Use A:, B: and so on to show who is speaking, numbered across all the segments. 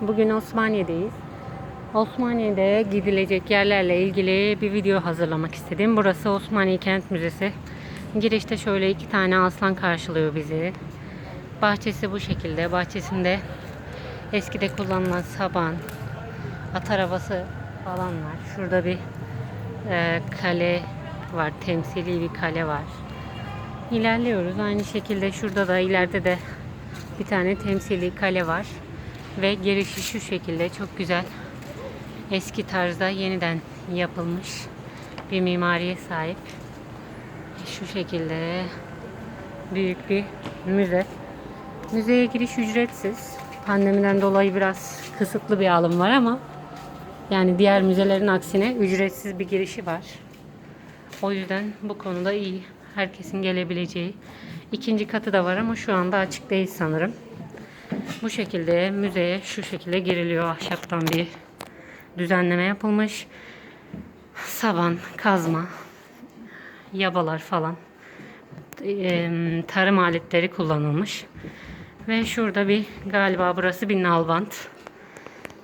A: Bugün Osmaniye'deyiz. Osmaniye'de gidilecek yerlerle ilgili bir video hazırlamak istedim. Burası Osmaniye Kent Müzesi. Girişte şöyle iki tane aslan karşılıyor bizi. Bahçesi bu şekilde. Bahçesinde eskide kullanılan saban, at arabası falan var. Şurada bir e, kale var. Temsili bir kale var. İlerliyoruz. Aynı şekilde şurada da ileride de bir tane temsili kale var. Ve girişi şu şekilde çok güzel. Eski tarzda yeniden yapılmış bir mimariye sahip. Şu şekilde büyük bir müze. Müzeye giriş ücretsiz. Pandemiden dolayı biraz kısıtlı bir alım var ama yani diğer müzelerin aksine ücretsiz bir girişi var. O yüzden bu konuda iyi. Herkesin gelebileceği. İkinci katı da var ama şu anda açık değil sanırım. Bu şekilde müzeye şu şekilde giriliyor. Ahşaptan bir düzenleme yapılmış. Saban, kazma, yabalar falan eee, tarım aletleri kullanılmış. Ve şurada bir galiba burası bir nalbant.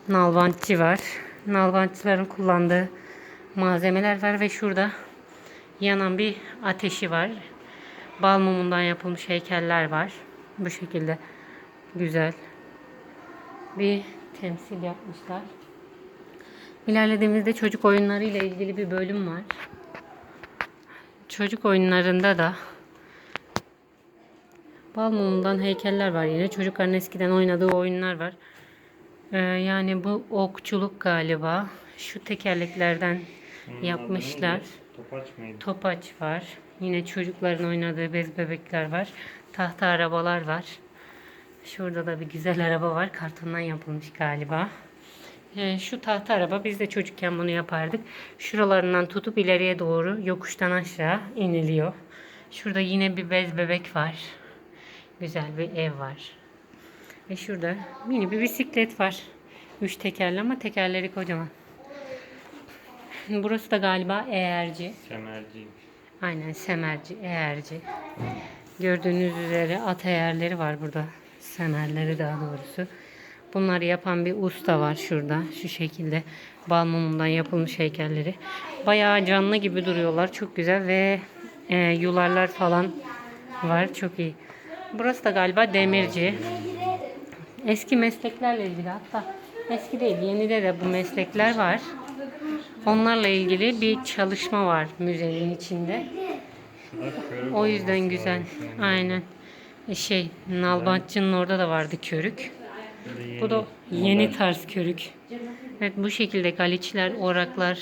A: Nalbantçı var. Nalbantçıların kullandığı malzemeler var ve şurada yanan bir ateşi var. Bal mumundan yapılmış heykeller var. Bu şekilde güzel bir temsil yapmışlar. İlerlediğimizde çocuk oyunları ile ilgili bir bölüm var. Çocuk oyunlarında da bal mumundan heykeller var yine. Çocukların eskiden oynadığı oyunlar var. Ee, yani bu okçuluk galiba. Şu tekerleklerden yapmışlar.
B: Topaç mıydı?
A: Topaç var. Yine çocukların oynadığı bez bebekler var. Tahta arabalar var. Şurada da bir güzel araba var. Kartondan yapılmış galiba. Ee, şu tahta araba biz de çocukken bunu yapardık. Şuralarından tutup ileriye doğru yokuştan aşağı iniliyor. Şurada yine bir bez bebek var. Güzel bir ev var. Ve şurada mini bir bisiklet var. Üç tekerli ama tekerleri kocaman. Burası da galiba eğerci.
B: Semerciymiş.
A: Aynen semerci, eğerci. Gördüğünüz üzere at eğerleri var burada. Semerleri daha doğrusu. Bunları yapan bir usta var şurada. Şu şekilde bal mumundan yapılmış heykelleri. Bayağı canlı gibi duruyorlar. Çok güzel ve e, yularlar falan var. Çok iyi. Burası da galiba demirci. Eski mesleklerle ilgili hatta eski değil yenide de bu meslekler var. Onlarla ilgili bir çalışma var müzenin içinde. O yüzden güzel. Aynen. E, Şey, Nalbantçı'nın orada da vardı körük. Bu da yeni tarz körük. Evet bu şekilde galiçler, oraklar,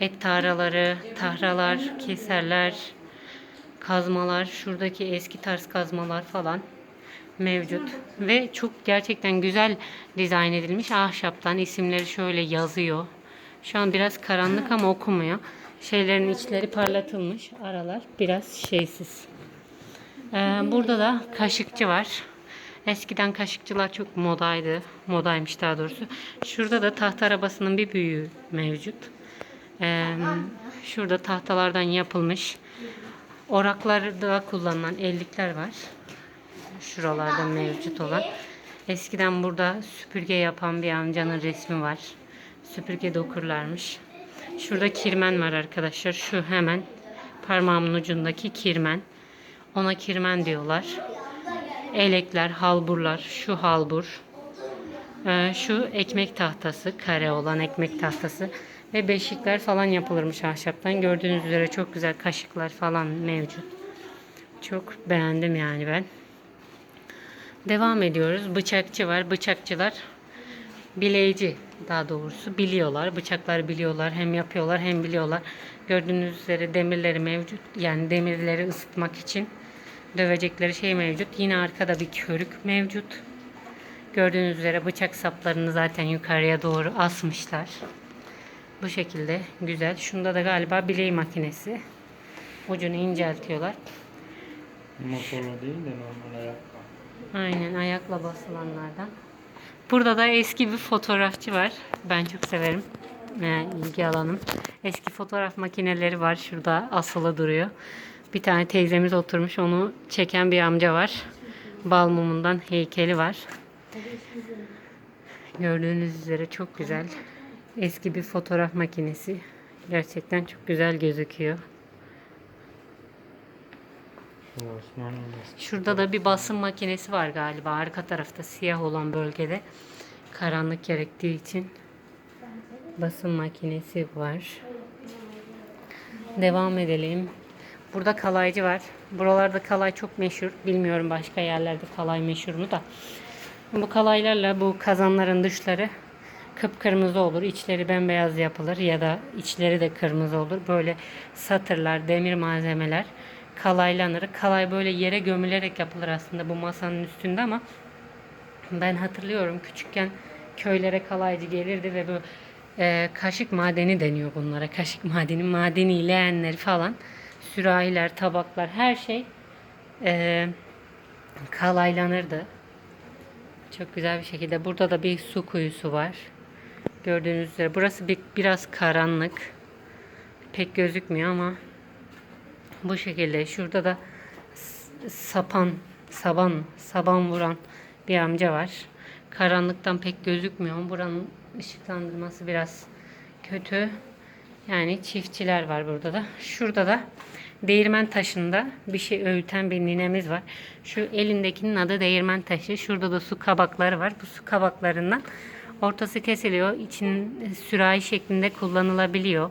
A: et taraları, tahralar, keserler, kazmalar, şuradaki eski tarz kazmalar falan mevcut. Ve çok gerçekten güzel dizayn edilmiş. Ahşaptan isimleri şöyle yazıyor. Şu an biraz karanlık ama okumuyor. Şeylerin içleri parlatılmış. Aralar biraz şeysiz. Ee, burada da kaşıkçı var. Eskiden kaşıkçılar çok modaydı. Modaymış daha doğrusu. Şurada da tahta arabasının bir büyüğü mevcut. Ee, şurada tahtalardan yapılmış. Oraklarda kullanılan ellikler var. Şuralarda mevcut olan. Eskiden burada süpürge yapan bir amcanın resmi var. Süpürge dokurlarmış. Şurada kirmen var arkadaşlar. Şu hemen parmağımın ucundaki kirmen. Ona kirmen diyorlar. Elekler, halburlar. Şu halbur. Ee, şu ekmek tahtası. Kare olan ekmek tahtası. Ve beşikler falan yapılırmış ahşaptan. Gördüğünüz üzere çok güzel kaşıklar falan mevcut. Çok beğendim yani ben. Devam ediyoruz. Bıçakçı var. Bıçakçılar bileyici daha doğrusu biliyorlar. Bıçakları biliyorlar. Hem yapıyorlar hem biliyorlar. Gördüğünüz üzere demirleri mevcut. Yani demirleri ısıtmak için dövecekleri şey mevcut. Yine arkada bir körük mevcut. Gördüğünüz üzere bıçak saplarını zaten yukarıya doğru asmışlar. Bu şekilde güzel. Şunda da galiba bileği makinesi. Ucunu inceltiyorlar.
B: Motorla değil de normal ayakkabı.
A: Aynen ayakla basılanlardan. Burada da eski bir fotoğrafçı var. Ben çok severim. Ee, ilgi alanım. Eski fotoğraf makineleri var. Şurada asılı duruyor. Bir tane teyzemiz oturmuş. Onu çeken bir amca var. Bal mumundan heykeli var. Gördüğünüz üzere çok güzel. Eski bir fotoğraf makinesi. Gerçekten çok güzel gözüküyor. Şurada da bir basım makinesi var galiba. Arka tarafta siyah olan bölgede. Karanlık gerektiği için basım makinesi var. Devam edelim. Burada kalaycı var. Buralarda kalay çok meşhur. Bilmiyorum başka yerlerde kalay meşhur mu da. Bu kalaylarla bu kazanların dışları kıpkırmızı olur. İçleri bembeyaz yapılır ya da içleri de kırmızı olur. Böyle satırlar, demir malzemeler kalaylanır. Kalay böyle yere gömülerek yapılır aslında bu masanın üstünde ama ben hatırlıyorum küçükken köylere kalaycı gelirdi ve bu e, kaşık madeni deniyor bunlara. Kaşık madeni, madeni leğenleri falan, sürahiler, tabaklar her şey e, kalaylanırdı. Çok güzel bir şekilde. Burada da bir su kuyusu var. Gördüğünüz üzere. Burası bir, biraz karanlık. Pek gözükmüyor ama bu şekilde. Şurada da sapan, saban, saban vuran bir amca var. Karanlıktan pek gözükmüyor. Buranın ışıklandırması biraz kötü. Yani çiftçiler var burada da. Şurada da değirmen taşında bir şey öğüten bir ninemiz var. Şu elindekinin adı değirmen taşı. Şurada da su kabakları var. Bu su kabaklarından ortası kesiliyor. İçin sürahi şeklinde kullanılabiliyor.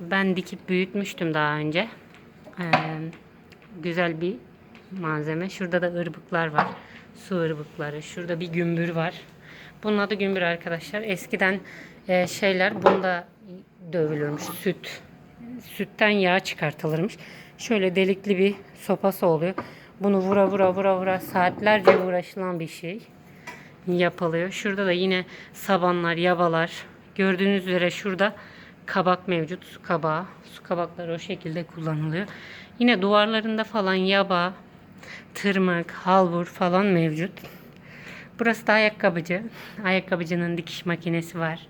A: Ben dikip büyütmüştüm daha önce. Ee, güzel bir malzeme. Şurada da ırbıklar var. Su ırbıkları. Şurada bir gümbür var. Bunun adı gümbür arkadaşlar. Eskiden e, şeyler bunda dövülürmüş. Süt. Sütten yağ çıkartılırmış. Şöyle delikli bir sopası oluyor. Bunu vura vura vura vura saatlerce uğraşılan bir şey yapılıyor. Şurada da yine sabanlar, yabalar. Gördüğünüz üzere şurada kabak mevcut. Su kabağı. Su kabakları o şekilde kullanılıyor. Yine duvarlarında falan yaba, tırmık, halbur falan mevcut. Burası da ayakkabıcı. Ayakkabıcının dikiş makinesi var.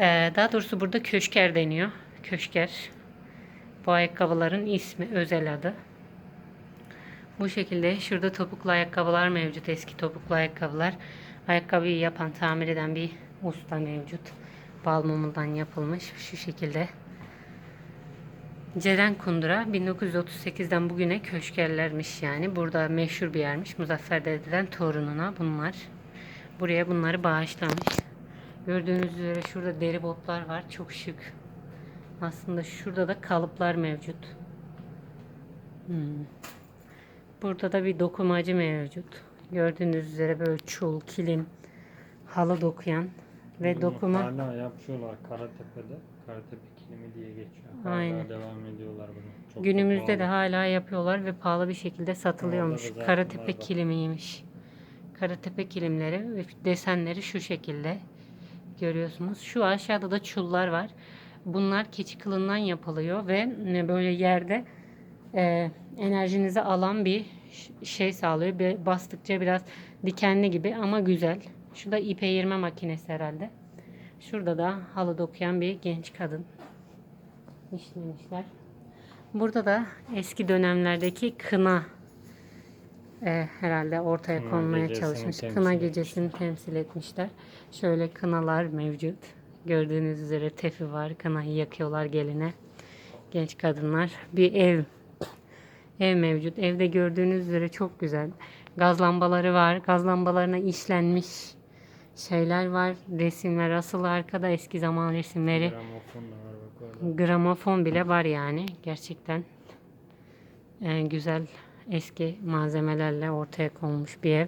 A: Ee, daha doğrusu burada köşker deniyor. Köşker. Bu ayakkabıların ismi, özel adı. Bu şekilde şurada topuklu ayakkabılar mevcut. Eski topuklu ayakkabılar. Ayakkabıyı yapan, tamir eden bir usta mevcut. Bal mumundan yapılmış. Şu şekilde. Ceren Kundura 1938'den bugüne köşkerlermiş yani. Burada meşhur bir yermiş. Muzaffer Dede'den torununa bunlar. Buraya bunları bağışlamış. Gördüğünüz üzere şurada deri botlar var. Çok şık. Aslında şurada da kalıplar mevcut. Hmm. Burada da bir dokumacı mevcut. Gördüğünüz üzere böyle çul, kilim, halı dokuyan ve
B: Bunu
A: dokuma
B: Hala yapıyorlar Karatepe'de. Karatepe kilimi diye geçiyor. Hala
A: Aynen.
B: devam ediyorlar bunu. Çok
A: günümüzde de
B: pahalı.
A: hala yapıyorlar ve pahalı bir şekilde satılıyormuş. Karatepe
B: var
A: kilimiymiş. Karatepe kilimleri ve desenleri şu şekilde görüyorsunuz. Şu aşağıda da çullar var. Bunlar keçi kılından yapılıyor ve e, böyle yerde e, enerjinizi alan bir şey sağlıyor. Bir, bastıkça biraz dikenli gibi ama güzel. Şu da ip eğirme makinesi herhalde. Şurada da halı dokuyan bir genç kadın. İşlemişler. Burada da eski dönemlerdeki kına e, herhalde ortaya
B: Kına
A: konmaya çalışmış. Kına gecesini temsil etmişler. Şöyle kınalar mevcut. Gördüğünüz üzere tefi var. Kınayı yakıyorlar geline. Genç kadınlar. Bir ev. Ev mevcut. Evde gördüğünüz üzere çok güzel. Gaz lambaları var. Gaz lambalarına işlenmiş şeyler var. Resimler asılı arkada eski zaman resimleri.
B: Gramofon da var bak orada.
A: Gramofon bile var yani. Gerçekten e, güzel eski malzemelerle ortaya konmuş bir ev.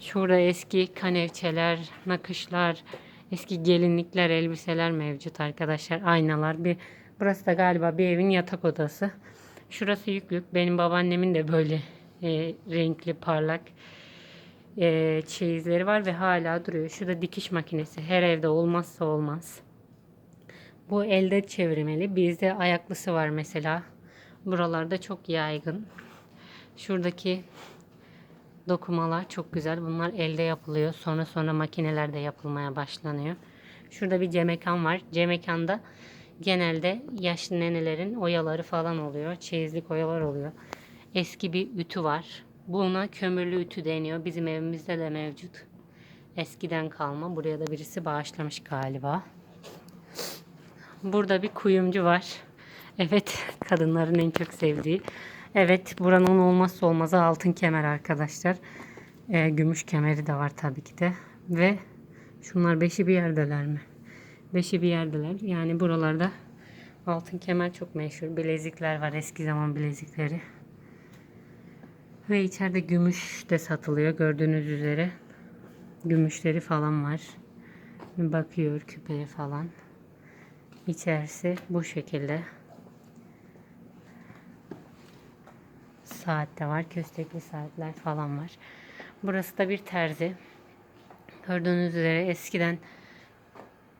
A: Şurada eski kanevçeler, nakışlar, eski gelinlikler, elbiseler mevcut arkadaşlar. Aynalar. Bir, burası da galiba bir evin yatak odası. Şurası yüklük. Benim babaannemin de böyle e, renkli, parlak e, çeyizleri var ve hala duruyor. Şurada dikiş makinesi. Her evde olmazsa olmaz. Bu elde çevirmeli. Bizde ayaklısı var mesela. Buralarda çok yaygın. Şuradaki dokumalar çok güzel. Bunlar elde yapılıyor. Sonra sonra makinelerde yapılmaya başlanıyor. Şurada bir cemekan var. Cemekanda genelde yaşlı nenelerin oyaları falan oluyor. Çeyizlik oyalar oluyor. Eski bir ütü var. Buna kömürlü ütü deniyor. Bizim evimizde de mevcut. Eskiden kalma. Buraya da birisi bağışlamış galiba. Burada bir kuyumcu var. Evet, kadınların en çok sevdiği. Evet, buranın olmazsa olmazı altın kemer arkadaşlar. Ee, gümüş kemeri de var tabii ki de. Ve şunlar beşi bir yerdeler mi? Beşi bir yerdeler. Yani buralarda altın kemer çok meşhur. Bilezikler var, eski zaman bilezikleri. Ve içeride gümüş de satılıyor gördüğünüz üzere. Gümüşleri falan var. Bakıyor küpeye falan. İçerisi bu şekilde. Saat de var. Köstekli saatler falan var. Burası da bir terzi. Gördüğünüz üzere eskiden